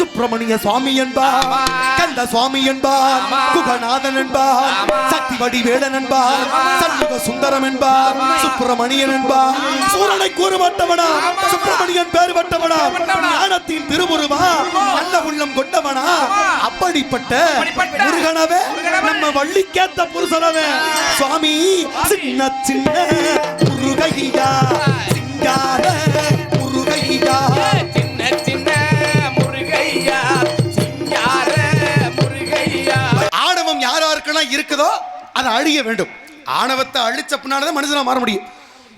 சுப்பிரமணிய சுவாமி என்பார் கந்த சுவாமி என்பார் குகநாதன் என்பார் சக்தி வடிவேலன் என்பார் சண்முக சுந்தரம் என்பார் சுப்பிரமணியன் என்பார் சூரனை கூறுபட்டவனா சுப்பிரமணியன் பேர் பட்டவனா ஞானத்தின் திருவுருவா நல்ல உள்ளம் கொண்டவனா அப்படிப்பட்ட முருகனவே நம்ம வள்ளிக்கேத்த புருஷனவே. சுவாமி சின்ன சின்ன முருகையா சிங்கார முருகையா. இருக்குதோ அதை அழிய வேண்டும். ஆணவத்தை அழிச்ச மனிதனாக மாற முடியும்.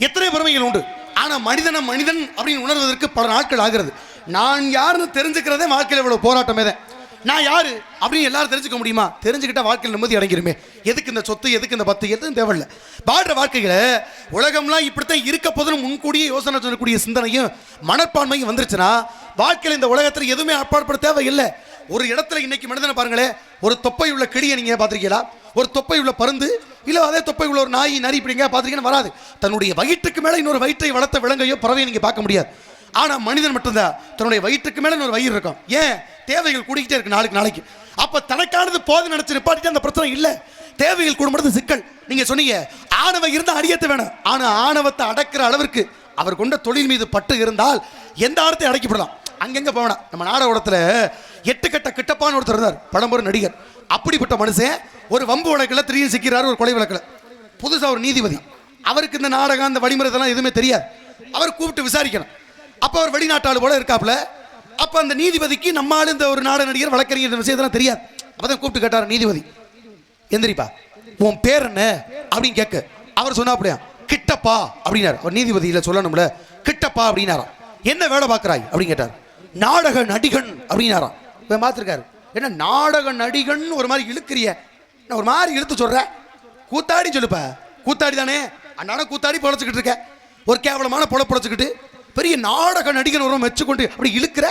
எத்தனை பெருமைகள் உண்டு. ஆனால் மனிதனை மனிதன் அப்படின்னு உணர்வதற்கு பல நாட்கள் ஆகிறது. நான் யாருன்னு தெரிஞ்சுக்கிறதே வாழ்க்கையில் இவ்வளோ போராட்டமே தான் நான் யார் அப்படின்னு எல்லாரும் தெரிஞ்சுக்க முடியுமா? தெரிஞ்சுக்கிட்டால் வாழ்க்கையில் நிம்மதி அடங்கிருமே எதுக்கு இந்த சொத்து எதுக்கு இந்த பத்து எதுவும் தேவையில்லை. வாழ்கிற வாழ்க்கைகளை உலகம்லாம் இப்படித்தான் இருக்க போதுன்னு முன்கூடியே யோசனை சொல்லக்கூடிய சிந்தனையும் மனப்பான்மையும் வந்துருச்சுன்னா வாழ்க்கையில் இந்த உலகத்தில் எதுவுமே அப்பாற்பட தேவையில்லை. ஒரு இடத்துல இன்னைக்கு மனிதனை பாருங்களேன் ஒரு தொப்பை உள்ள கிளியை நீங்க பார்த்திருக்கீங்களா? ஒரு தொப்பை உள்ள பருந்து இல்ல அதே தொப்பை உள்ள ஒரு நாய் நரி இப்படிங்க பார்த்திருக்கீங்கன்னா வராது. தன்னுடைய வயிற்றுக்கு மேல இன்னொரு வயிற்றை வளர்த்த விலங்கையோ பறவையை நீங்க பார்க்க முடியாது. ஆனா மனிதன் மட்டும்தான். தன்னுடைய வயிற்றுக்கு மேல இன்னொரு வயிறு இருக்கும். ஏன்? தேவைகள் கூடிக்கிட்டே இருக்கு நாளுக்கு நாளைக்கு. அப்ப தனக்கானது போது நினைச்சு நிப்பாட்டிட்டு அந்த பிரச்சனை இல்ல. தேவைகள் கூடும்போது சிக்கல். நீங்க சொன்னீங்க ஆணவம் இருந்தா அடியத்தை வேணும். ஆனா ஆணவத்தை அடக்கிற அளவிற்கு அவர் கொண்ட தொழில் மீது பட்டு இருந்தால் எந்த ஆடத்தை அடக்கிவிடலாம். அங்கங்க போனா நம்ம நாடகத்தில் எட்டு கட்ட கிட்டப்பான்னு ஒருத்தர் இருந்தார். பழம்பொரு நடிகர். அப்படிப்பட்ட மனுஷன் ஒரு வம்பு வழக்கில் திடீர்னு சிக்கிறார் ஒரு கொலை வழக்கில். புதுசாக ஒரு நீதிபதி. அவருக்கு இந்த நாடகம் அந்த வழிமுறை இதெல்லாம் எதுவுமே தெரியாது. அவர் கூப்பிட்டு விசாரிக்கணும். அப்போ அவர் வெளிநாட்டாளு போல இருக்காப்புல. அப்போ அந்த நீதிபதிக்கு நம்ம இந்த ஒரு நாடக நடிகர் வழக்கறிஞர் இந்த விஷயத்தெல்லாம் தெரியாது. அப்போதான் கூப்பிட்டு கேட்டார் நீதிபதி. எந்திரிப்பா. உன் பேர் என்ன? அப்படின்னு கேட்க அவர் சொன்னா அப்படியா? கிட்டப்பா அப்படின்னாரு. அவர் நீதிபதியில் சொல்லணும்ல. கிட்டப்பா அப்படின்னாராம். என்ன வேலை பார்க்குறாய்? அப்படின்னு கேட்டார். நாடக நடிகன் அப்படின்னாராம். இப்போ பார்த்துருக்காரு. என்ன நாடக நடிகன் ஒரு மாதிரி இழுக்கிறிய. நான் ஒரு மாதிரி இழுத்து சொல்கிறேன் கூத்தாடி சொல்லுப்பா. கூத்தாடி தானே? அண்ணாட கூத்தாடி பொழைச்சிக்கிட்டு இருக்க ஒரு கேவலமான பொழ பொழைச்சிக்கிட்டு பெரிய நாடக நடிகன் ஒரு மெச்சுக்கொண்டு அப்படி இழுக்கிற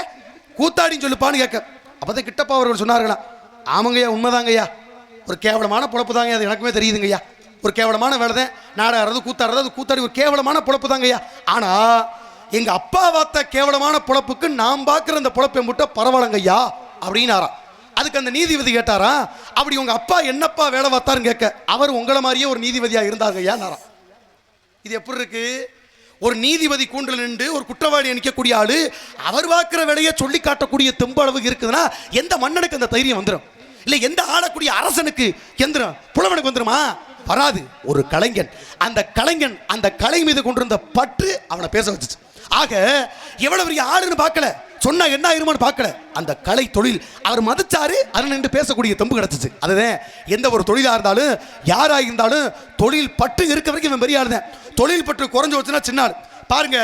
கூத்தாடின்னு சொல்லுப்பான்னு கேட்க. அப்போதான் கிட்டப்பா அவர்கள் சொன்னார்களா ஆமாங்கய்யா உண்மைதாங்கய்யா. ஒரு கேவலமான பொழப்பு தாங்க அது எனக்குமே தெரியுதுங்கய்யா. ஒரு கேவலமான வேலை தான் நாடாடுறது கூத்தாடுறது அது கூத்தாடி ஒரு கேவலமான பொழப்பு தாங்கய்யா ஆனால் எங்க அப்பா பார்த்த கேவலமான பொழப்புக்கு நான் பார்க்குற அந்த பொழப்பை மட்டும் பரவாயில்லங்கய்யா அப்படின்னாராம் அதுக்கு அந்த நீதிபதி கேட்டாரா அப்படி உங்க அப்பா என்னப்பா வேலை பார்த்தாருன்னு கேட்க அவர் உங்களை மாதிரியே ஒரு நீதிபதியா இருந்தாங்கய்யா நாராம் இது எப்படி இருக்கு? ஒரு நீதிபதி கூண்டில் நின்று ஒரு குற்றவாளி நிற்கக்கூடிய ஆளு அவர் பார்க்குற வேலையை சொல்லி காட்டக்கூடிய தெம்பு அளவு இருக்குதுன்னா எந்த மன்னனுக்கு அந்த தைரியம் வந்துடும் இல்லை எந்த ஆளக்கூடிய அரசனுக்கு எந்திரம்? புலவனுக்கு வந்துருமா? வராது. ஒரு கலைஞன். அந்த கலைஞன் அந்த கலை மீது கொண்டிருந்த பற்று அவனை பேச வச்சுச்சு. ஆக எவ்வளவு பெரிய ஆளுன்னு பார்க்கல. சொன்னா என்ன ஆயிருமான்னு பார்க்கல. அந்த கலை தொழில் அவர் மதிச்சாரு அதில் நின்று பேசக்கூடிய தெம்பு கிடச்சிச்சு. அதுதான் எந்த ஒரு தொழிலாக இருந்தாலும் யாராக இருந்தாலும் தொழில் பட்டு இருக்க வரைக்கும் இவன் பெரிய ஆள் தான் தொழில் பட்டு குறைஞ்சு வச்சுன்னா சின்ன ஆள். பாருங்க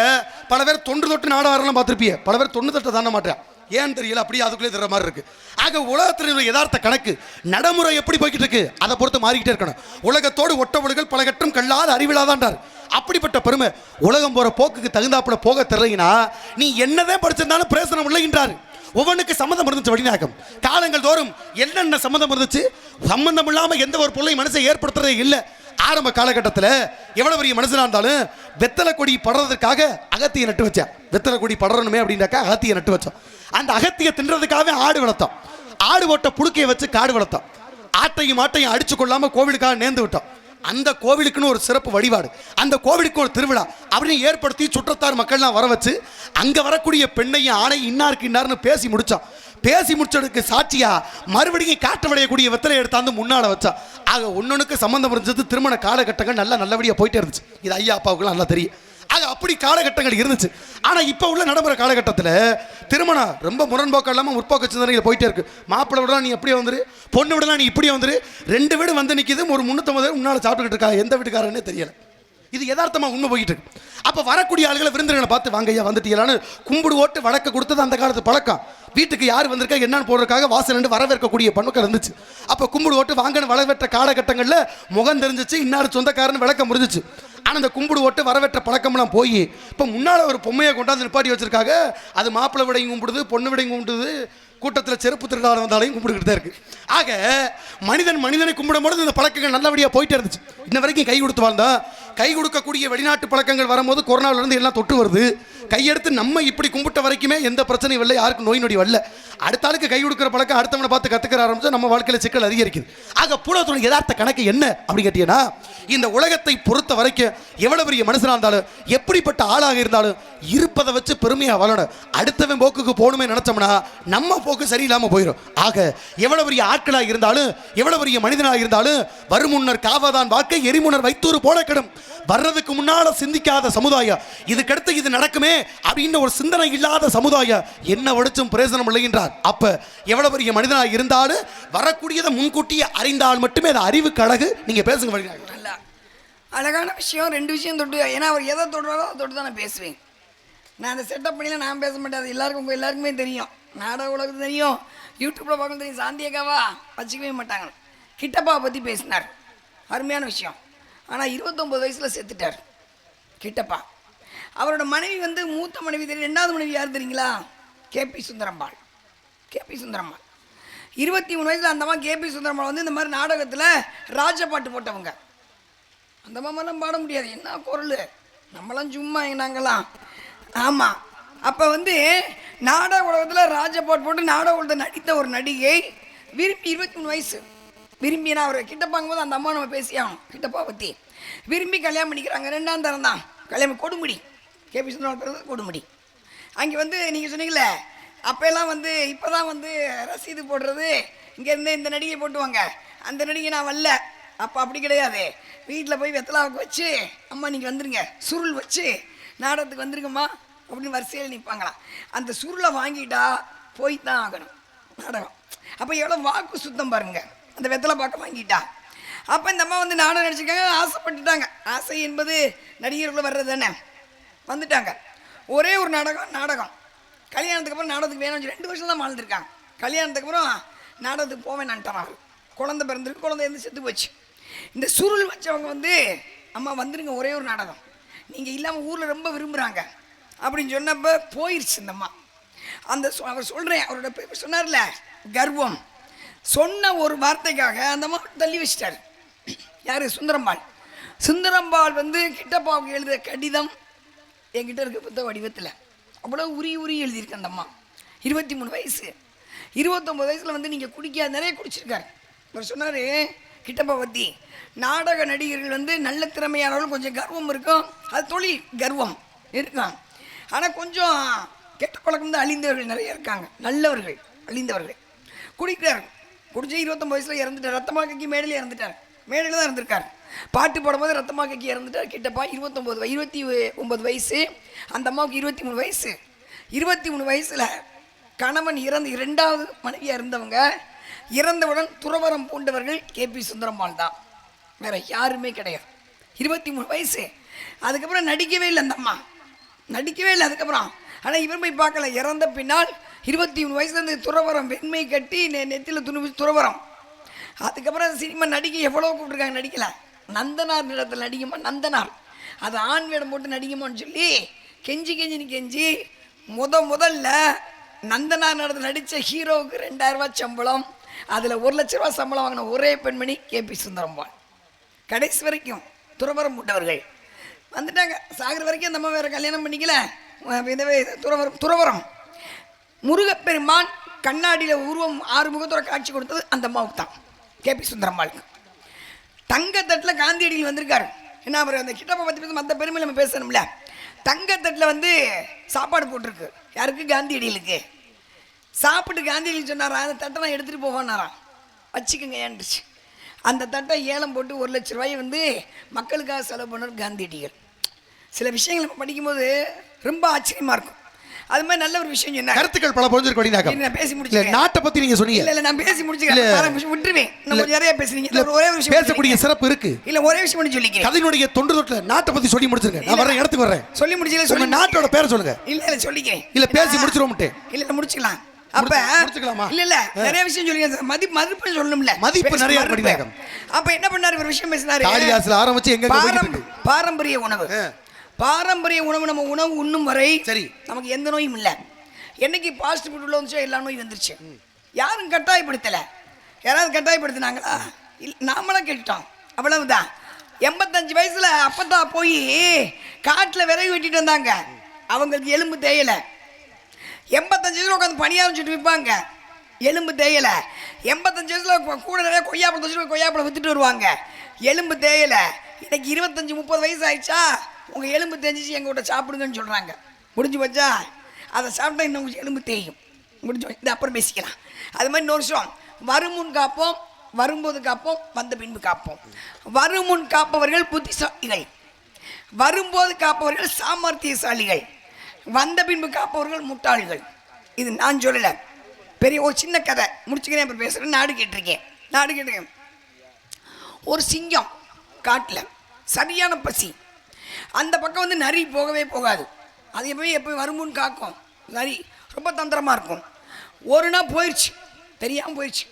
பல பேர் தொன்று தொட்டு நாடாரெல்லாம் பார்த்துருப்பிய பல பேர் தொண்ணு தொட்டு தாண்ட மாட்டேன். ஏன் தெரியல? அப்படியே அதுக்குள்ளே தர மாதிரி இருக்கு. ஆக உலகத்தில் உள்ள யதார்த்த கணக்கு நடைமுறை எப்படி போய்கிட்டு இருக்கு? அதை பொறுத்து மாறிக்கிட்டே இருக்கணும். உலகத்தோடு ஒட்டவடுகள் பல கட்டம் கல்லாத அறிவிழாதான்றார் அப்படிப்பட்ட பெருமை உலகம் போற போக்குக்கு தகுந்தாப்புல போக தெரியலைன்னா நீ என்னதான் படிச்சிருந்தாலும் பிரயோசனம் இல்லைன்றாரு. ஒவ்வொன்றுக்கு சம்மந்தம் இருந்துச்சு வழிநாயகம் காலங்கள் தோறும் என்னென்ன சம்மந்தம் இருந்துச்சு? சம்மந்தம் இல்லாம எந்த ஒரு பொருளையும் மனுஷன் ஏற்படுத்துறதே இல்லை. ஆரம்ப காலகட்டத்தில் எவ்வளோ பெரிய மனுஷனாக இருந்தாலும் வெத்தலை கொடி படுறதுக்காக அகத்தியை நட்டு வச்சேன். வெத்தலை கொடி படரணுமே அப்படின்னாக்கா அகத்தியை நட்டு வச்சோம் அந்த அகத்தியை தின்றதுக்காகவே ஆடு வளர்த்தோம் ஆடு ஓட்ட புழுக்கையை வச்சு காடு வளர்த்தோம் ஆட்டையும் மாட்டையும் அடிச்சு கொள்ளாம கோவிலுக்காக நேர்ந்து விட்டோம் அந்த கோவிலுக்குன்னு ஒரு சிறப்பு வழிபாடு. அந்த கோவிலுக்கு ஒரு திருவிழா. அப்படின்னு ஏற்படுத்தி சுற்றத்தார் மக்கள்லாம் வர வச்சு அங்க வரக்கூடிய பெண்ணையும் ஆணை இன்னாருக்கு இன்னார்னு பேசி முடிச்சோம் பேசி முடிச்சதுக்கு சாட்சியா மறுபடியும் காட்டு விளையக்கூடிய வெத்தலை எடுத்தாந்து முன்னால வச்சா ஆக ஒன்னொன்னுக்கு சம்மந்தம் இருந்தது திருமண காலகட்டங்கள் நல்லா நல்லபடியாக போயிட்டே இருந்துச்சு. இது ஐயா அப்பாவுக்குலாம் நல்லா தெரியும். அது அப்படி காலகட்டங்கள் இருந்துச்சு. ஆனால் இப்போ உள்ள நடைமுறை காலகட்டத்தில் திருமணம் ரொம்ப முரண்போக்கம் இல்லாமல் முற்போக்கு சிந்தனைகள் போயிட்டே இருக்கு. மாப்பிள்ளை விடலாம் நீ எப்படியே வந்துரு? பொண்ணு விடலாம் நீ இப்படியே வந்துரு? ரெண்டு வீடு வந்து நிற்கிது ஒரு முந்நூற்றம்பது முன்னால் சாப்பிட்டுக்கிட்டு இருக்கா எந்த வீட்டுக்காரன்னே தெரியல. இது யதார்த்தமாக உண்மை போயிட்டு இருக்கு. அப்போ வரக்கூடிய ஆளுகளை விருந்தினர்களை பார்த்து வாங்க ஐயா வந்துட்டீங்களான்னு கும்பிடு ஓட்டு வழக்க கொடுத்தது அந்த காலத்து பழக்கம். வீட்டுக்கு யார் வந்திருக்கா என்னன்னு போடுறதுக்காக வாசல் நின்று வரவேற்கக்கூடிய பண்புகள் இருந்துச்சு. அப்போ கும்பிடு ஓட்டு வாங்கன்னு வளவற்ற காலகட்டங்களில் முகம் தெரிஞ்சிச்சு இன்னார் சொந்தக்காரன்னு விளக்க முடிஞ்சிச்சு ஆனால் அந்த கும்பிடு ஓட்டு வரவேற்ற பழக்கம்லாம் போய் இப்போ முன்னால் ஒரு பொம்மையை கொண்டாந்து நிப்பாட்டி வச்சுருக்காங்க. அது மாப்பிள்ளை விடையும் கும்பிடுது பொண்ணு விடையும் கும்பிடுது கூட்டத்தில் செருப்பு திருடாத வந்தாலையும் கும்பிட்டுக்கிட்டு தான் இருக்குது ஆக மனிதன் மனிதனை கும்பிடும்போது இந்த பழக்கங்கள் நல்லபடியாக போயிட்டே இருந்துச்சு. இன்ன வரைக்கும் கை கொடுத்து வாழ்ந்தா கை கொடுக்கக்கூடிய வெளிநாட்டு பழக்கங்கள் வரும்போது கொரோனாவிலேருந்து எல்லாம் தொட்டு வருது. கையெடுத்து நம்ம இப்படி கும்பிட்ட வரைக்குமே எந்த பிரச்சனையும் இல்லை யாருக்கும் நோய் நொடி வரல. அடுத்த ஆளுக்கு கை கொடுக்குற பழக்கம் அடுத்தவனை பார்த்து கத்துக்கிற ஆரம்பிச்சு நம்ம வாழ்க்கையில சிக்கல் அதிகரிக்குது. ஆக பூலகத்தோட யதார்த்த கணக்கு என்ன அப்படி கேட்டீங்கன்னா இந்த உலகத்தை பொறுத்த வரைக்கும் எவ்வளவு பெரிய மனுஷனாக இருந்தாலும் எப்படிப்பட்ட ஆளாக இருந்தாலும் இருப்பதை வச்சு பெருமையாக வாழணும். அடுத்தவன் போக்குக்கு போகணுமே நினைச்சோம்னா நம்ம போக்கு சரியில்லாமல் போயிடும் ஆக எவ்வளவு பெரிய ஆட்களாக இருந்தாலும் எவ்வளவு பெரிய மனிதனாக இருந்தாலும் வருமுன்னர் காவதான் வாக்கை எரிமுன்னர் வைத்தூர் போல கிடும் வர்றதுக்கு முன்னால் சிந்திக்காத சமுதாயம் இதுக்கடுத்து இது நடக்குமே அப்படின்னு ஒரு சிந்தனை இல்லாத சமுதாயம் என்ன வடிச்சும் பிரயோஜனம் இல்லைன்றார் அப்போ எவ்வளோ பெரிய மனிதனாக இருந்தாலும் வரக்கூடியதை முன்கூட்டியே அறிந்தால் மட்டுமே அது அறிவுக்கு அழகு. நீங்கள் பேசுங்க நல்லா அழகான விஷயம் ரெண்டு விஷயம் தொட்டு ஏன்னா அவர் எதை தொடுறாரோ அதை தொட்டு தான் நான் பேசுவேன். நான் அந்த செட்டப் பண்ணிலாம் நான் பேச மாட்டேன். அது எல்லாருக்கும் உங்கள் எல்லாருக்குமே தெரியும். நாடக உலகத்துக்கு தெரியும். யூடியூப்பில் பார்க்க தெரியும் சாந்தியக்காவா வச்சுக்கவே மாட்டாங்க கிட்டப்பாவை பற்றி பேசினார். அருமையான விஷயம். ஆனால் இருபத்தொம்பது வயசில் செத்துட்டார். கிட்டப்பா. அவரோட மனைவி வந்து மூத்த மனைவி தெரியும் ரெண்டாவது மனைவி யார் தெரியுங்களா? கேபி சுந்தரம்பாள். கேபி சுந்தரம்பாள். இருபத்தி மூணு வயசில் அந்தம்மா கேபி சுந்தரம்பாள் வந்து இந்த மாதிரி நாடகத்தில் ராஜ பாட்டு போட்டவங்க. அந்த மாமெல்லாம் பாட முடியாது. என்ன குரல்? நம்மளாம் சும்மா நாங்களாம் ஆமாம் அப்போ வந்து நாடக உலகத்தில் ராஜபாட் போட்டு நாடக உலகத்தை நடித்த ஒரு நடிகை விரும்பி இருபத்தி மூணு வயசு. விரும்பி நான் அவர் கிட்ட பார்க்கும்போது அந்த அம்மா நம்ம பேசியாகணும் கிட்டப்பா பற்றி விரும்பி கல்யாணம் பண்ணிக்கிறாங்க ரெண்டாம் தரம் தான். கல்யாணம் கொடுமுடி. கேபி சுந்தரம் கொடுமுடி. அங்கே வந்து நீங்கள் சொன்னீங்களே அப்போல்லாம் வந்து இப்போ தான் வந்து ரசீது போடுறது. இங்கேருந்து இந்த நடிகை போட்டுவாங்க. அந்த நடிகை நான் வரல. அப்போ அப்படி கிடையாது. வீட்டில் போய் வெத்தலாவுக்கு வச்சு அம்மா நீங்கள் வந்துருங்க. சுருள் வச்சு நாடகத்துக்கு வந்துருங்கம்மா அப்படின்னு வரிசையில் நிற்பாங்களாம் அந்த சுருளை வாங்கிட்டா போய் தான் ஆகணும். நாடகம். அப்போ எவ்வளோ வாக்கு சுத்தம் பாருங்கள் அந்த வெத்தலை பார்க்க வாங்கிட்டா. அப்போ இந்த அம்மா வந்து நாடகம் நடிச்சிருக்காங்க ஆசைப்பட்டுட்டாங்க. ஆசை என்பது நடிகர்களை வர்றது தானே. வந்துட்டாங்க. ஒரே ஒரு நாடகம் நாடகம். கல்யாணத்துக்கு அப்புறம் நாடகத்துக்கு வேணும்னு ரெண்டு வருஷம் தான் வாழ்ந்துருக்காங்க. கல்யாணத்துக்கு அப்புறம் நாடகத்துக்கு போவேன் அவர் குழந்தை பிறந்திருக்கு குழந்தை இருந்து செத்து போச்சு. இந்த சுருள் வச்சவங்க வந்து அம்மா வந்துருங்க ஒரே ஒரு நாடகம். நீங்கள் இல்லாமல் ஊரில் ரொம்ப விரும்புகிறாங்க அப்படின்னு சொன்னப்போ போயிடுச்சு இந்த அம்மா. அந்த அவர் சொல்கிறேன் அவரோட பேர் சொன்னார்ல கர்வம். சொன்ன ஒரு வார்த்தைக்காக அந்த அம்மா தள்ளி வச்சிட்டார். யார்? சுந்தரம்பாள். சுந்தரம்பாள் வந்து கிட்டப்பாவுக்கு எழுதிய கடிதம் என்கிட்ட இருக்க புத்த வடிவத்தில். அவ்வளோ உரி உரி எழுதியிருக்கேன் அந்த அம்மா. இருபத்தி மூணு வயசு. இருபத்தொம்பது வயசில் வந்து நீங்கள் குடிக்காத நிறைய குடிச்சிருக்காரு. அவர் சொன்னார் கிட்டப்பா பற்றி நாடக நடிகர்கள் வந்து நல்ல திறமையானவர்கள் கொஞ்சம் கர்வம் இருக்கும். அது தொழில் கர்வம். இருக்கான். ஆனால் கொஞ்சம் கெட்ட பழக்கம் தான் அழிந்தவர்கள் நிறைய இருக்காங்க. நல்லவர்கள் அழிந்தவர்கள். குடிக்கிறார். குடிச்சு இருபத்தொம்பது வயசில் இறந்துட்டார். ரத்தமாக்கி மேடையில் இறந்துட்டார். மேடையில் தான் இருந்திருக்கார். பாட்டு போடும்போது ரத்தமாக்கி இறந்துட்டார். கிட்டப்பா இருபத்தொம்போது இருபத்தி ஒம்பது வயசு. அந்த அம்மாவுக்கு இருபத்தி மூணு வயசு. இருபத்தி மூணு வயசில் கணவன் இறந்து இரண்டாவது மனைவியாக இருந்தவங்க இறந்தவுடன் துறவரம் பூண்டவர்கள் கேபி சுந்தரம்மாள் தான். வேற யாருமே கிடையாது. இருபத்தி மூணு வயசு. அதுக்கப்புறம் நடிக்கவே இல்லை அந்த அம்மா. நடிக்கவே இல்லை அதுக்கப்புறம். ஆனால் இவர் போய் பார்க்கல. இறந்த பின்னால் இருபத்தி மூணு வயசுல இருந்து துறவரம் வெண்மை கட்டி நெ நெத்தியில் துணி துறவரம். அதுக்கப்புறம் சினிமா நடிக்க எவ்வளோ கூப்பிட்ருக்காங்க நடிக்கல நந்தனார் நிலத்தில் நடிக்குமா? நந்தனார். அது ஆண் வேடம் போட்டு நடிக்குமான்னு சொல்லி கெஞ்சி கெஞ்சின்னு கெஞ்சி முத முதல்ல நந்தனார் நடத்தில் நடித்த ஹீரோவுக்கு ரெண்டாயிரரூவா சம்பளம் அதில் ஒரு லட்ச ரூபா சம்பளம் வாங்கின ஒரே பெண்மணி கேபி சுந்தரம்பாள். கடைசி வரைக்கும் துறவரம் போட்டவர்கள் வந்துட்டாங்க. சாகர் வரைக்கும் அந்த அம்மா கல்யாணம் பண்ணிக்கல. துறவரம் துறவரம். முருகப்பெருமான் கண்ணாடியில் உருவம் ஆறு முகத்தோட காட்சி கொடுத்தது அந்த அம்மாவுக்கு தான். கே. பி. சுந்தரம்மாளுக்கு. தங்கத்தட்டில் காந்தியடியில் வந்திருக்காரு. என்ன அவர் அந்த கிட்டப்பை பற்றி பேச மற்ற பெருமை நம்ம பேசணும்ல. தங்கத்தட்டில் வந்து சாப்பாடு போட்டிருக்கு. யாருக்கு? காந்தியடிகளுக்கு. சாப்பிட்டு காந்தியடிகள் சொன்னாரா? அந்த தட்டை நான் எடுத்துகிட்டு போவேன்னாராம் வச்சுக்கோங்க ஏன்டுச்சு அந்த தட்டை ஏலம் போட்டு ஒரு லட்ச ரூபாயை வந்து மக்களுக்காக செலவு பண்ணார் காந்தியடிகள். சில விஷயங்கள் நம்ம படிக்கும்போது ரொம்ப ஆச்சரியமாக இருக்கும். அது மாதிரி நல்ல ஒரு விஷயம் சொன்னார் கருத்துக்கள் பல பொழுது கொடினாக்கம் நான் பேசி இல்ல முடிச்சுக்கிறேன். நாட்டை பத்தி நீங்க சொன்னீங்க. இல்ல நான் பேசி. முடிச்சுக்கிறேன். விட்டுருவேன். நிறைய பேசுறீங்க. இல்ல, ஒரே விஷயம் பேசக்கூடிய சிறப்பு இருக்கு. இல்ல ஒரே விஷயம் மட்டும் சொல்லிக்கிறேன். கதையினுடைய தொண்டு தொட்டில் நாட்டை பத்தி சொல்லி முடிச்சிருங்க. நான் வர இடத்துக்கு வர்றேன். சொல்லி முடிச்சல உங்க சொல்லி நாட்டோட பேரை சொல்லுங்க. இல்ல இல்ல சொல்லிக்கிறேன். இல்ல பேசி முடிச்சிருவோம்ட்டு. இல்ல இல்ல முடிச்சுக்கலாம். அப்ப முடிச்சு- முடிச்சுக்கலாமா? இல்ல இல்ல நிறைய விஷயம் சொல்லிங்க மதிப்பு மதிப்பு சொல்லணும்ல. மதிப்பு நிறைய. அப்ப என்ன பண்ணாரு ஒரு விஷயம் பேசினாரு? காளிதாசுல ஆரம்பிச்சு எங்க பாரம்பரிய உணவு. பாரம்பரிய உணவு நம்ம உணவு உண்ணும் வரை சரி. நமக்கு எந்த நோயும் இல்லை. என்னைக்கு பாசிட்டிவ் ஃபுட் உள்ள வந்துச்சோ எல்லா நோயும் வந்துருச்சு. யாரும் கட்டாயப்படுத்தலை. யாராவது கட்டாயப்படுத்தினாங்களா? இல்லை நாமளாம் கேட்டுட்டோம். அவ்வளவுதான். எண்பத்தஞ்சு வயசுல அப்பத்தா போய் காட்டில் விறகு வெட்டிட்டு வந்தாங்க. அவங்களுக்கு எலும்பு தேயலை. எண்பத்தஞ்சு வயசுல உட்காந்து பணியாரம் சுட்டு விற்பாங்க. எலும்பு தேயலை. எண்பத்தஞ்சு வயசுல கூட நிறைய கொய்யாப்பழம் போய் கொய்யாப்பழம் வித்துட்டு வருவாங்க. எலும்பு தேயலை. இன்னைக்கு இருபத்தஞ்சு முப்பது வயசு ஆயிடுச்சா? உங்கள் எலும்பு தேஞ்சிச்சு எங்கள் வீட்டை சாப்பிடுங்கன்னு சொல்கிறாங்க முடிஞ்சு வச்சா அதை சாப்பிட்டா இன்னும் எலும்பு தேயும். முடிஞ்சு போச்சு. இது அப்புறம் பேசிக்கலாம். அது மாதிரி இன்னொரு விஷயம். வருமுன் காப்போம் வரும்போது காப்போம் வந்த பின்பு காப்போம். வருமுன் காப்பவர்கள் புத்திசாலிகள். வரும்போது காப்பவர்கள் சாமர்த்தியசாலிகள். வந்த பின்பு காப்பவர்கள் முட்டாள்கள். இது நான் சொல்லலை. பெரிய ஒரு சின்ன கதை. முடிச்சுக்கிறேன் அப்புறம் பேசுகிறேன் நாடு கேட்டிருக்கேன். நாடு கேட்டிருக்கேன். ஒரு சிங்கம் காட்டில். சரியான பசி. அந்த பக்கம் வந்து நரி போகவே போகாது. அது எப்போயும் எப்போ வருமுன்னு காக்கும். நரி ரொம்ப தந்திரமாக இருக்கும். ஒரு நாள் போயிடுச்சு தெரியாமல் போயிடுச்சு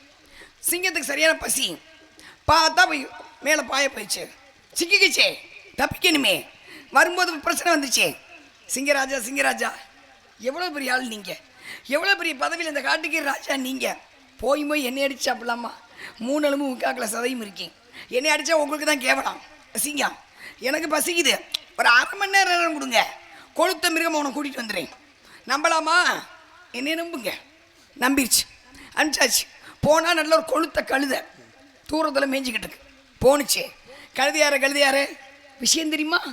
சிங்கத்துக்கு சரியான பசி. பார்த்தா போய் மேலே பாய போயிடுச்சு சிக்கிக்கிச்சே. தப்பிக்கணுமே. வரும்போது பிரச்சனை வந்துச்சே. சிங்கராஜா சிங்கராஜா. எவ்வளோ பெரிய ஆள் நீங்கள் எவ்வளோ பெரிய பதவியில் இந்த காட்டுக்கு ராஜா நீங்கள் போய் போய் என்னை அடிச்சு அப்படிலாமா மூணு அளவு முக்காக்கில் சதையும் இருக்கேன். என்னை அடித்தா உங்களுக்கு தான் கேவலம். சிங்கம் எனக்கு பசிக்குது. ஒரு அரை மணி நேரம் நேரம் கொடுங்க. கொளுத்த மிருகம் உனக்கு கூட்டிகிட்டு வந்துடுறேன். நம்பலாமா? என்னை நம்புங்க. நம்பிடுச்சு அனுப்பிச்சாச்சு போனால் நல்ல ஒரு கொளுத்த கழுத. தூரத்தில் மேய்ஞ்சிக்கிட்டு இருக்கு. போணுச்சு. கழுதியாரு கழுதியாரு. விஷயம் தெரியுமா?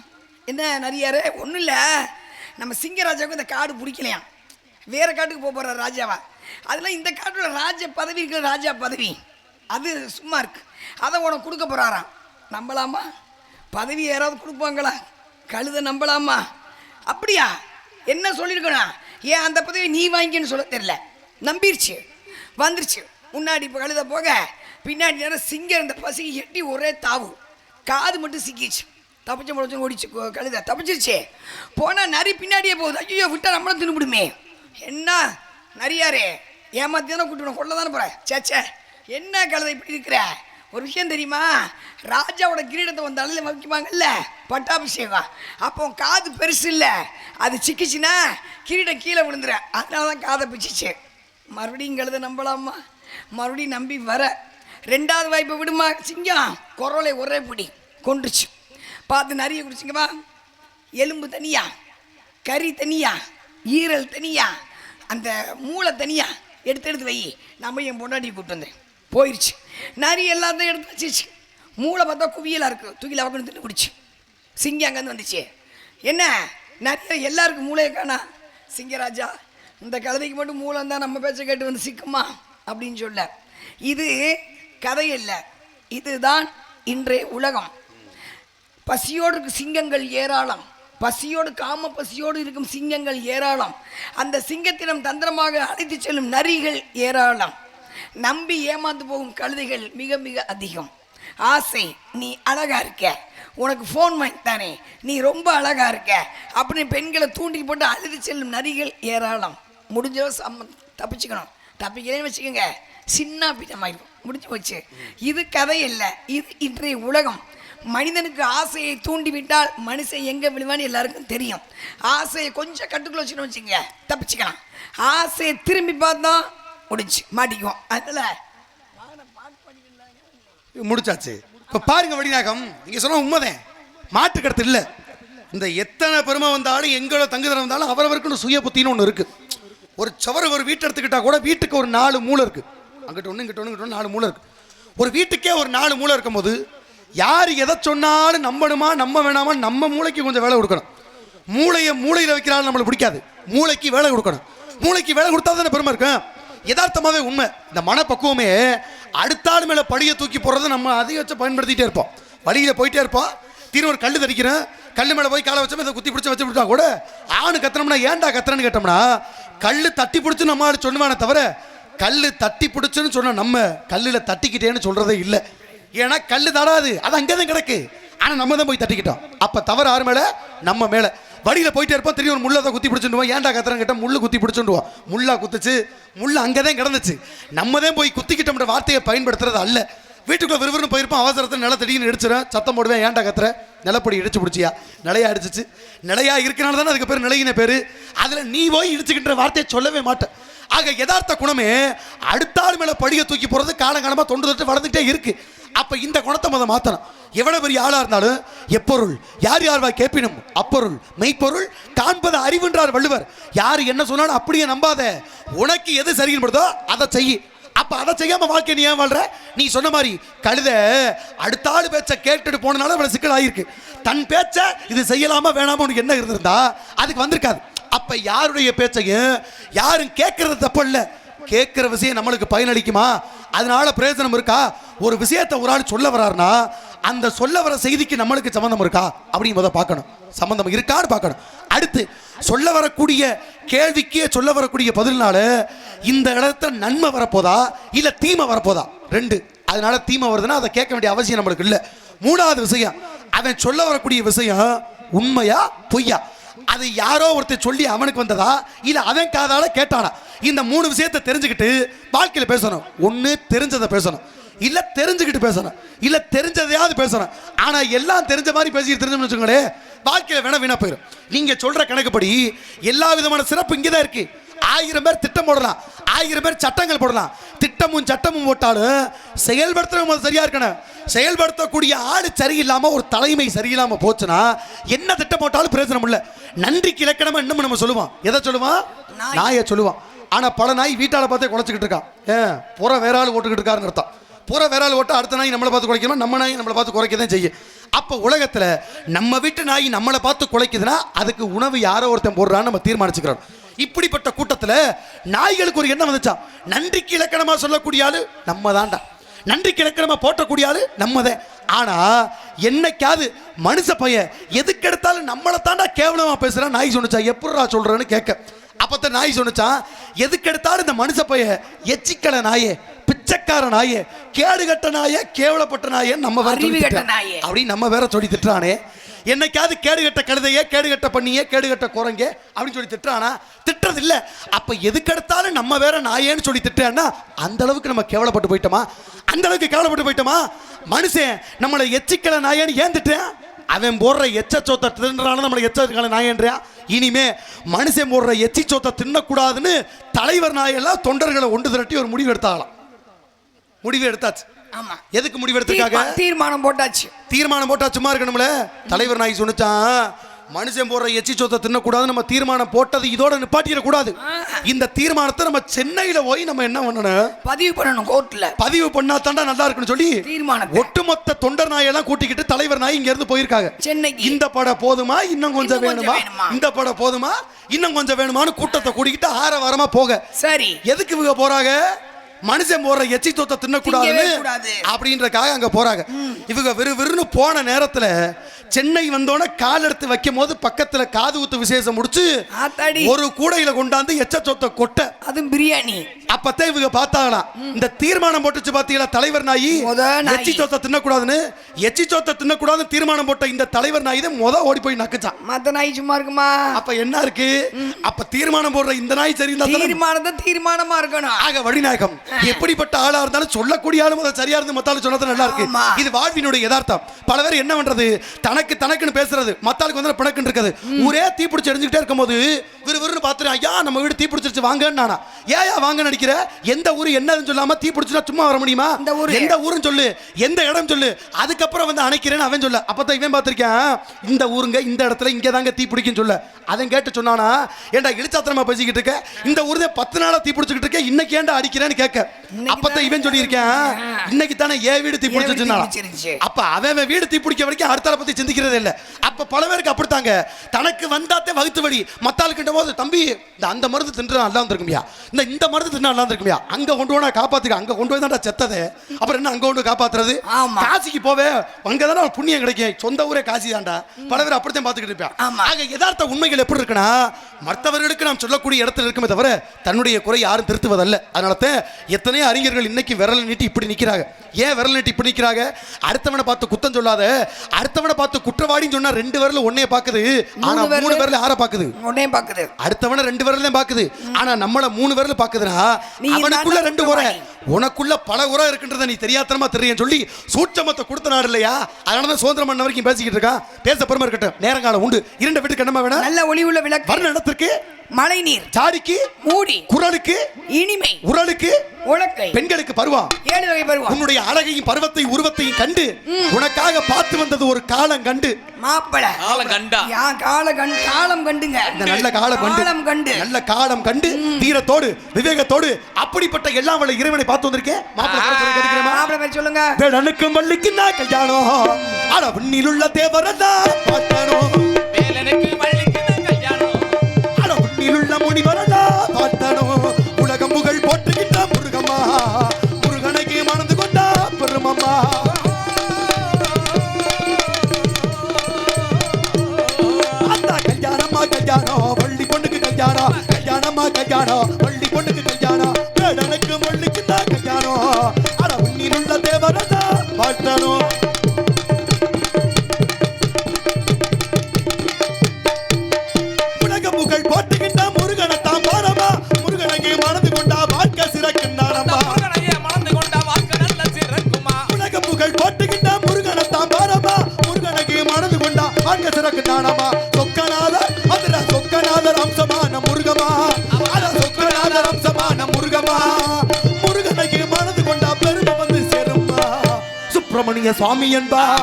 என்ன நிறையாரு ஒன்றும் இல்லை. நம்ம சிங்கராஜாவுக்கு இந்த காடு பிடிக்கலையாம். வேற காட்டுக்கு போக போகிற ராஜாவா. அதெல்லாம் இந்த காட்டோட ராஜ பதவி இருக்கிற ராஜா பதவி. அது சும்மா இருக்கு. அதை உனக்கு கொடுக்க போகிறாராம் நம்பலாமா? பதவி யாராவது கொடுப்பாங்களா? கழுதை நம்பலாமா? அப்படியா? என்ன சொல்லியிருக்கணும் ஏன் அந்த பதவி நீ வாங்கின்னு சொல்ல தெரியல. நம்பிருச்சு. வந்துருச்சு. முன்னாடி இப்போ கழுத போக பின்னாடி நேரம் சிங்கம் இந்த பசிக்கு எட்டி ஒரே தாவு. காது மட்டும் சிக்கிச்சு. தப்பிச்ச முளைச்சு ஓடிச்சு கழுத. தப்பிச்சிருச்சு. போனால் நரி பின்னாடியே போகுது. ஐயோ விட்டா நம்மளும் தின்னுபிடுமே. என்ன? நரியாரே ஏமாத்தி தானே கூட்டணும் கொள்ள தானே போகிற சேச்சே என்ன கழுதை இப்படி இருக்கிற? ஒரு விஷயம் தெரியுமா? ராஜாவோட கிரீடத்தை வந்த அலையில வைக்குவாங்கல்ல பட்டாபிஷேகம். அப்போ காது பெருசு இல்லை. அது சிக்கிச்சுன்னா கிரீடம் கீழே விழுந்துற அதனால தான் காதை பிச்சிச்சு. மறுபடியும் கழுத நம்பலாமா? மறுபடியும் நம்பி வர. ரெண்டாவது வாய்ப்பை விடுமா சிங்கம்? குரலை ஒரே பிடி. கொண்டுச்சு பார்த்து நிறைய குடிச்சிங்கம்மா எலும்பு தனியா? கறி தனியா? ஈரல் தனியா? அந்த மூளை தனியா? எடுத்து எடுத்து வை. நம்ம என் பொண்டாட்டி கூப்பிட்டு வந்தேன். போயிடுச்சு நரி எல்லாத்தையும் எடுத்து வச்சிச்சு மூளை பார்த்தா குவியலாக இருக்குது தூக்கில அவக்கணும் தின்னு குடிச்சு. சிங்கி அங்கேருந்து வந்துச்சு. என்ன? நிறைய எல்லாருக்கும் மூளையை காணா? சிங்கராஜா இந்த கழுதைக்கு மட்டும் மூளை தான் நம்ம பேச்ச கேட்டு வந்து சிக்குமா? அப்படின்னு சொல்ல. இது கதை இல்லை. இதுதான் இன்றைய உலகம். பசியோடு இருக்கும் சிங்கங்கள் ஏராளம். பசியோடு காம பசியோடு இருக்கும் சிங்கங்கள் ஏராளம். அந்த சிங்கத்திடம் தந்திரமாக அழைத்து செல்லும் நரிகள் ஏராளம். நம்பி ஏமாந்து போகும் கழுதைகள் மிக மிக அதிகம். ஆசை நீ அழகா இருக்க. உனக்கு ஃபோன் வாங்கி தானே நீ ரொம்ப அழகா இருக்க. அப்படின்னு பெண்களை தூண்டி போட்டு அழுது செல்லும் நரிகள் ஏராளம். முடிஞ்சோ சம்ம தப்பிச்சுக்கணும். தப்பிக்கிறேன்னு வச்சுக்கோங்க. சின்ன பின்னமாயிருக்கும் முடிஞ்சு போச்சு. இது கதை இல்லை இது இன்றைய உலகம். மனிதனுக்கு ஆசையை தூண்டிவிட்டால் மனுஷன் எங்கே விழுவான்னு எல்லாருக்கும் தெரியும். ஆசையை கொஞ்சம் கட்டுக்குள்ள வச்சுக்கணும் வச்சுங்க தப்பிச்சுக்கலாம். ஆசையை திரும்பி பார்த்தா முடிஞ்சு மாட்டிக்குவோம் அதனால முடிச்சாச்சு. இப்போ பாருங்க வடிநாயகம் நீங்க சொன்ன உண்மைதான். மாட்டு கடத்து இல்லை. இந்த எத்தனை பெருமை வந்தாலும் எங்களோட தங்குதரம் வந்தாலும் அவரவருக்குன்னு சுய புத்தின்னு ஒன்று இருக்கு. ஒரு சவர ஒரு வீட்டை எடுத்துக்கிட்டா கூட வீட்டுக்கு ஒரு நாலு மூளை இருக்கு. அங்கிட்ட ஒன்று இங்கிட்ட ஒன்று இங்கிட்ட நாலு மூளை இருக்கு. ஒரு வீட்டுக்கே ஒரு நாலு மூளை இருக்கும் போது யார் எதை சொன்னாலும் நம்பணுமா நம்ப வேணாமா நம்ம மூளைக்கு கொஞ்சம் வேலை கொடுக்கணும். மூளையை மூளையில் வைக்கிறாலும் நம்மளுக்கு பிடிக்காது. மூளைக்கு வேலை கொடுக்கணும். மூளைக்கு வேலை கொடுத்தா தானே பெருமை இருக்கும். யதார்த்தமாகவே உண்மை. இந்த மனப்பக்குவமே அடுத்த ஆள் மேலே படியை தூக்கி போடுறத நம்ம அதிகபட்சம் பயன்படுத்திகிட்டே இருப்போம். வழியில் போயிட்டே இருப்போம். திரு ஒரு கல் தடிக்கிறேன் கல் மேலே போய் காலை வச்சோம் இதை குத்தி பிடிச்சி வச்சு விட்டா கூட ஆணு கத்துனோம்னா ஏன்டா கத்துறேன்னு கேட்டோம்னா கல் தட்டி பிடிச்சி நம்ம ஆள் சொன்னவானே தவிர கல் தட்டி பிடிச்சுன்னு சொன்ன நம்ம கல்லில் தட்டிக்கிட்டேன்னு சொல்கிறதே இல்லை. ஏன்னா கல் தடாது. அது அங்கே தான் கிடக்கு. ஆனால் நம்ம தான் போய் தட்டிக்கிட்டோம். அப்போ தவறு ஆறு மேலே? நம்ம மேலே. வழியில் போயிட்டே இருப்போம். திரும்பி ஒரு முள்ளை குத்தி பிடிச்சுடுவோம் ஏன்டா கத்துறேன் கேட்டால் முள்ளு குத்தி பிடிச்சுடுவோம் முள்ளா குத்துச்சு. முள்ளு அங்கே தான் கிடந்துச்சு. நம்ம தான் போய் குத்திக்கிட்டோம்ன்ற வார்த்தையை பயன்படுத்துறது அல்ல. வீட்டுக்குள்ளே விறுவிறுன்னு போயிருப்போம். அவசரத்தில் நிலத்தடின்னு இடிச்சிடும் சத்தம் போடுவேன். ஏன்டா கத்துற நிலப்படி இடிச்சு பிடிச்சியா? நிலையா அடிச்சிச்சு நிலையா இருக்கனால தானே அதுக்கு பேர்? நிலையின பேர். அதில் நீ போய் இடிச்சுக்கின்ற வார்த்தையை சொல்லவே மாட்டேன். ஆக யதார்த்த குணமே அடுத்த ஆள் மேலே படியை தூக்கி போகிறது காலங்காலமாக தொண்டு தொட்டு வளர்ந்துட்டே இருக்குது அப்போ இந்த குணத்தை முத மாற்றணும் எவ்வளோ பெரிய ஆளாக இருந்தாலும் எப்பொருள் யார் யார் வா கேட்பினும் அப்பொருள் மெய்ப்பொருள் காண்பது அறிவுன்றார் வள்ளுவர். யார் என்ன சொன்னாலும் அப்படியே நம்பாத. உனக்கு எது சரியின்படுதோ அதை செய். அப்போ அதை செய்யாமல் வாழ்க்கை நீ ஏன் வாழ்ற? நீ சொன்ன மாதிரி கழுத அடுத்த ஆள் பேச்சை கேட்டுட்டு போனனால இவ்வளவு சிக்கல் ஆகிருக்கு தன் பேச்சை இது செய்யலாமா வேணாமா உனக்கு என்ன இருந்திருந்தா? அதுக்கு வந்திருக்காது. அப்போ யாருடைய பேச்சையும் யாரும் கேட்கறது தப்பு கேட்குற கேட்கிற விஷயம் நம்மளுக்கு பயனளிக்குமா? அதனால பிரயோஜனம் இருக்கா? ஒரு விஷயத்தை ஒரு ஆள் சொல்ல வர்றாருன்னா அந்த சொல்ல வர செய்திக்கு நம்மளுக்கு சம்மந்தம் இருக்கா? அப்படிங்கிறத பார்க்கணும். சம்மந்தம் இருக்கான்னு பார்க்கணும். அடுத்து சொல்ல வரக்கூடிய கேள்விக்கே சொல்ல வரக்கூடிய பதில்னால இந்த இடத்துல நன்மை வரப்போதா? இல்லை தீமை வரப்போதா? ரெண்டு. அதனால தீமை வருதுன்னா அதை கேட்க வேண்டிய அவசியம் நம்மளுக்கு இல்லை. மூணாவது விஷயம் அவன் சொல்ல வரக்கூடிய விஷயம் உண்மையா பொய்யா? அது யாரோ ஒருத்தர் சொல்லி அவனுக்கு வந்ததா? இல்ல அவன் காதால கேட்டானா? இந்த மூணு விஷயத்தை தெரிஞ்சுக்கிட்டு வாழ்க்கையில பேசணும். ஒண்ணு தெரிஞ்சதை பேசணும். இல்ல தெரிஞ்சுக்கிட்டு பேசணும். இல்ல தெரிஞ்சதையாவது பேசணும். ஆனா எல்லாம் தெரிஞ்ச மாதிரி பேசிக்கிட்டு தெரிஞ்சோம்னு வச்சுக்கோங்களேன் வாழ்க்கையில வேணா வீணா போயிடும் நீங்க சொல்ற கணக்குப்படி எல்லா விதமான சிறப்பு இங்கே தான் இருக்கு. ஆயிரம் பேர் திட்டம் போடலாம். ஆயிரம் பேர் சட்டங்கள் போடலாம். திட்டமும் சட்டமும் போட்டாலும் செயல்படுத்துறவங்க சரியா இருக்கணும். செயல்படுத்தக்கூடிய ஆளு சரியில்லாம ஒரு தலைமை சரியில்லாம போச்சுன்னா என்ன திட்டம் போட்டாலும் பிரயோஜனம் இல்ல. நன்றிக்கு இலக்கணமா இன்னும் நம்ம சொல்லுவோம். எதை சொல்லுவோம்? நாய். சொல்லுவோம். ஆனா பல நாய் வீட்டால பார்த்தே குலைச்சிக்கிட்டு இருக்கான் ஏன் புற வேற ஆள் ஓட்டுக்கிட்டு இருக்காருன்னு அர்த்தம். புற வேற ஆள் ஓட்ட அடுத்த நாய் நம்மளை பார்த்து குறைக்கணும் நம்ம நாய் நம்மளை பார்த்து குறைக்க தான் செய்யும். அப்போ உலகத்துல நம்ம வீட்டு நாய் நம்மளை பார்த்து குலைக்குதுன்னா அதுக்கு உணவு யாரோ ஒருத்தன் போடுறான்னு நம்ம தீர்மானிச்சுக்கிறோம். இப்படிப்பட்ட கூட்டத்துல நாய்களுக்கு ஒரு எண்ணம் வந்துச்சா நன்றிக்கு இலக்கணமா சொல்லக்கூடிய ஆளு நம்ம தான்டா நன்றிக்கு இலக்கணமா போற்றக்கூடிய ஆளு நம்மதே. ஆனா என்னைக்காவது மனுஷ பையன் எதுக்கு எடுத்தாலும் நம்மளை தாண்டா கேவலமா பேசுறான் நாய் சொன்னுச்சா எப்படிடா சொல்றேன்னு கேட்க. அப்பத்தான் நாய் சொன்னுச்சான் எதுக்கு எடுத்தாலும் இந்த மனுஷ பையன் எச்சிக்கல நாயே பிச்சைக்கார நாயே கேடுகட்ட நாயே கேவலப்பட்ட நாயே நம்ம அறிவு கெட்ட. நாயே. அப்படின்னு நம்ம வேற சொல்லி திட்டுறானே. என்னைக்காவது கேடுகட்ட கழுதையே கேடுகட்ட பண்ணியே கேடுகட்ட குரங்கே அப்படின்னு சொல்லி திட்டுறானா? திட்டுறது இல்லை அப்போ எதுக்கெடுத்தாலும் நம்ம வேற நாயேன்னு சொல்லி திட்டேன்னா அந்த அளவுக்கு நம்ம கேவலப்பட்டு போயிட்டோமா? அந்த அளவுக்கு கேவலப்பட்டு போயிட்டோமா? மனுஷன் நம்மளை எச்சிக்கல நாயேன்னு ஏன் திட்டேன் அவன் போடுற எச்ச சோத்தை தின்றான நம்மளை எச்ச நாயன்றியா இனிமே மனுஷன் போடுற எச்சி சோத்தை தின்னக்கூடாதுன்னு தலைவர் நாயெல்லாம் தொண்டர்களை ஒன்று திரட்டி ஒரு முடிவு எடுத்தாகலாம் முடிவு எடுத்தாச்சு. ஆமா. எதுக்கு முடிவு எடுத்திருக்காங்க தீர்மா- தீர்மானம் போட்டாச்சு. தீர்மானம் போட்டா சும்மா இருக்கணும்ல? தலைவர் நாய் சொன்னுச்சான் மனுஷன் போடுற எச்சி சொத்தை தின்னக்கூடாது நம்ம தீர்மானம் போட்டது இதோட நிப்பாட்டிடக்கூடாது. இந்த தீர்மானத்தை நம்ம சென்னையில போய் நம்ம என்ன பண்ணணும்? பதிவு பண்ணணும் கோர்ட்ல. பதிவு பண்ணா தாண்டா நல்லா இருக்குன்னு சொல்லி தீர்மானத்தை. ஒட்டுமொத்த தொண்டர் நாயெல்லாம் கூட்டிக்கிட்டு தலைவர் நாய் இங்க இருந்து போயிருக்காங்க. சென்னைக்கு. இந்த படம் போதுமா? இன்னும் கொஞ்சம் வேணுமா? இந்த படம் போதுமா? இன்னும் கொஞ்சம் வேணுமான்னு கூட்டத்தை கூட்டிக்கிட்டு ஆற வாரமா போக. சரி. எதுக்கு இவங்க போறாங்க? மனுஷன் போடுற எச்சி தொத்தை தின்னக்கூடாதுன்னு. அப்படின்றக்காக அங்க போறாங்க. இவங்க விறு விறுன்னு போன நேரத்துல சென்னை வந்தோடனே கால் எடுத்து வைக்கும் போது பக்கத்துல காது குத்து விசேஷம் முடிச்சு ஒரு கூடையில கொண்டாந்து எச்ச சொத்தை கொட்ட. அதுவும் பிரியாணி. அப்பத்தான் இவங்க பார்த்தாங்களாம் இந்த தீர்மானம் போட்டுச்சு பாத்தீங்களா தலைவர் நாயி. எச்சி சொத்தை தின்னக்கூடாதுன்னு எச்சி சொத்தை தின்னக்கூடாதுன்னு தீர்மானம் போட்ட இந்த தலைவர் நாய் தான் முத ஓடி போய் நக்குச்சான். மத்த நாய் சும்மா இருக்குமா? அப்ப என்ன இருக்கு? அப்ப தீர்மானம் போடுற இந்த நாய் சரி தீர்மானத்தை தீர்மானமா இருக்கணும். ஆக வழிநாயகம். எப்படிப்பட்ட ஆளா இருந்தாலும் சொல்லக்கூடிய ஆளும் அதை சரியா இருந்து மத்தாலும் சொன்னது நல்லா இருக்கு. இது வாழ்வினுடைய யதார்த்தம். பல பேர் என்ன பண்றது? தனக்கு தனக்குன்னு பேசுறது. மத்தாளுக்கு வந்து பிணக்குன்னு இருக்குது. ஊரே தீப்பிடிச்சு எரிஞ்சுக்கிட்டே இருக்கும்போது விறுவிறுன்னு பார்த்துட்டு ஐயா நம்ம வீடு தீப்பிடிச்சிருச்சு வாங்கன்னு நானா. ஏயா வாங்க நடிக்கிற? எந்த ஊர் என்னதுன்னு சொல்லாம தீப்பிடிச்சுனா சும்மா வர முடியுமா? இந்த ஊரு. எந்த ஊருன்னு சொல்லு. எந்த இடம் சொல்லு. அதுக்கப்புறம் வந்து அணைக்கிறேன்னு அவன் சொல்ல. அப்பதான் இவன் பார்த்திருக்கேன் இந்த ஊருங்க இந்த இடத்துல இங்க தாங்க தீ பிடிக்கும் சொல்ல. அதன் கேட்டு சொன்னானா ஏன்டா இழிச்சாத்திரமா பேசிக்கிட்டு இருக்க? இந்த ஊர்ல பத்து நாளா தீ பிடிச்சிக்கிட்டு இருக்க இன்னைக்கு ஏன்டா அடிக்கிறேன்னு கேட்க? அப்பதான் இவன் தானே சொல்லியிருக்கேன். இன்னைக்கு தானே ஏன் வீடு தீ. அப்ப அவன் வீடு தீ பிடிக்க வரைக்கும் அடுத்தால பத்தி சிந்திக்கிறதே இல்ல. அப்ப பல பேருக்கு அப்படித்தாங்க. தனக்கு வந்தாத்தே வகுத்து வழி மத்தாளுக்கிட்ட போது தம்பி இந்த அந்த மருந்து தின்று நல்லா இருந்திருக்குமியா இந்த இந்த மருந்து தின்னா நல்லா இருந்திருக்குமியா அங்க கொண்டு போனா காப்பாத்துக்க அங்க கொண்டு போய் தான்டா செத்தது. அப்புறம் என்ன அங்க கொண்டு காப்பாத்துறது. காசிக்கு போவே அங்கதானே ஒரு புண்ணியம் கிடைக்கும். சொந்த ஊரே காசி தான்டா. பல பேர் அப்படித்தான் பார்த்துக்கிட்டு இருப்பான். ஆக யதார்த்த உண்மைகள் எப்படி இருக்குன்னா மற்றவர்களுக்கு நாம் சொல்லக்கூடிய இடத்துல இருக்குமே தவிர தன்னுடைய குறை யாரும் திருத்துவதல்ல. அதனால தான் எத்தனையோ அறிஞர்கள் இன்னைக்கு விரல் நீட்டி இப்படி நிக்கிறாங்க. ஏன் விரல் நீட்டி இப்படி நிக்கிறாங்க? அடுத்தவனை பார்த்து குத்தம் சொல்லாத. அடுத்தவனை பார்த்து குற்றவாளின்னு சொன்னா ரெண்டு விரல் ஒன்னே பாக்குது ஆனா மூணு விரலு- யாரை பாக்குது உடனே பாக்குது அடுத்தவன ரெண்டு விரல் தான் பாக்குது ஆனா நம்மள மூணு விரல் பாக்குதுன்னா அவனுக்குள்ள ரெண்டு குறை. உனக்குள்ள பல குறை இருக்குன்றத நீ தெரியாத்தனமா தெரியும் சொல்லி சூட்சமத்தை கொடுத்த நாடு இல்லையா? அதனால தான் சுதந்திரம் பண்ண வரைக்கும் பேசிக்கிட்டு இருக்கான். பேச பெருமை இருக்கட்டும். நேரங்காலம் உண்டு. இரண்டு வீட்டுக்கு என்னமா வேணும்? நல்ல ஒளி உள்ள விளக்கு. வர்ண இடத்திற்கு மழை நீர் சாடிக்கு மூடி குரலுக்கு இனிமை உரலுக்கு உலக்கை. பெண்களுக்கு பருவம். ஏழு வகை பருவம். உன்னுடைய அழகையும் பருவத்தை உருவத்தையும் கண்டு உனக்காக பார்த்து வந்தது ஒரு காலம் கண்டு. மாப்பிள. காலம் கண்டா? யா கால கண் காலம் கண்டுங்க. இந்த நல்ல காலம் கண்டு. காலம் கண்டு. நல்ல காலம் கண்டு வீரத்தோடு விவேகத்தோடு அப்படிப்பட்ட எல்லாம் வல்ல இறைவனை பார்த்து வந்திருக்கேன். கேட்டுக்கிறேமா? மாப்பிள பேர் சொல்லுங்க. வேடனுக்கும் வள்ளிக்கு நான் கல்யாணம். அட உன்னிலுள்ள தேவரதான் பார்த்தனும் வேலனுக்கு கல்யாணம் அட உன்னிலுள்ள முனிவரதான் பார்த்தனும் சுப்பிரமணிய சுவாமி என்பார்.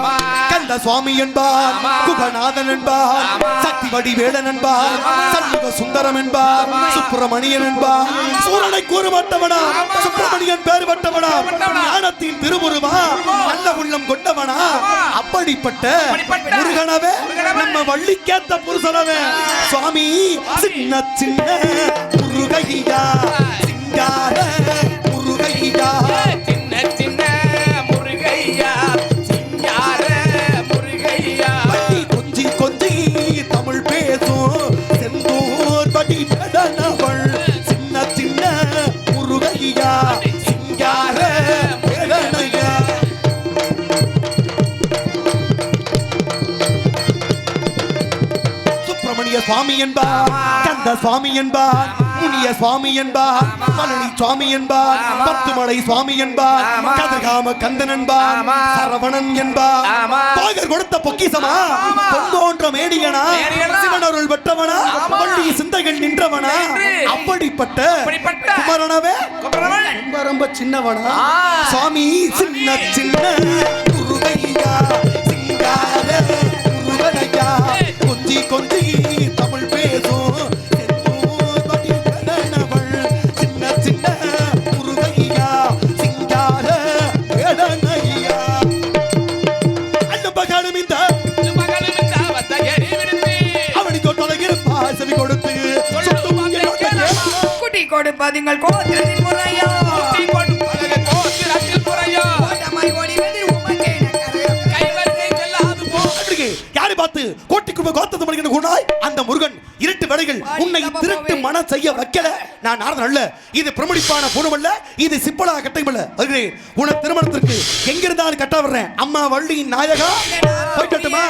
கந்த சுவாமி என்பார். ஆமா. குகநாதன் என்பார். சக்தி வடிவேலன் என்பார். சண்முக சுந்தரம் என்பார். சுப்பிரமணியன் என்பார். சூரனை கூறுபட்டவனா? சுப்பிரமணியன் பேர் பட்டவனா பட்டவனா. ஞானத்தின் திருவுருவா நல்ல உள்ளம் கொண்டவனா? அப்படிப்பட்ட முருகனவே. நம்ம வள்ளிக்கேத்த புருஷனவே. சுவாமி சின்ன சின்ன முருகையா சிங்கார முருகையா. சுவாமி என்பார் கந்த சுவாமி என்பார் முனிய சுவாமி என்பார் பழனி சுவாமி என்பார் பத்துமலை சுவாமி என்பார். கதகாம கந்தன் என்பார். சரவணன் என்பார். பாகர் கொடுத்த பொக்கிசமா பொங்கோன்ற மேடியனா. சிவனருள் பெற்றவனா. வள்ளி சிந்தைகள் நின்றவனா நின்று. அப்படிப்பட்ட குமரனவே. ரொம்ப ரொம்ப சின்னவனா. சுவாமி சின்ன சின்ன முருகையா சிங்கார முருகனையா கொஞ்சி தமிழ் பேசும். செந்தூர் படி கோட்டிக்குள்ள கோத்தது மணிக்கு குணாய் அந்த முருகன் இருட்டு வேளைகள் உன்னை திருட்டு மன செய்ய வைக்கல. நான் நாரதன் அல்ல. இது பிரமிடிப்பான பூணமல்ல இது சிப்பலா கட்டைமல்ல. வருகிறேன் உன திருமணத்திற்கு எங்கிருந்தாலும் கட்ட வர்றேன். அம்மா வள்ளியின் நாயகா. போய்க்கட்டுமா.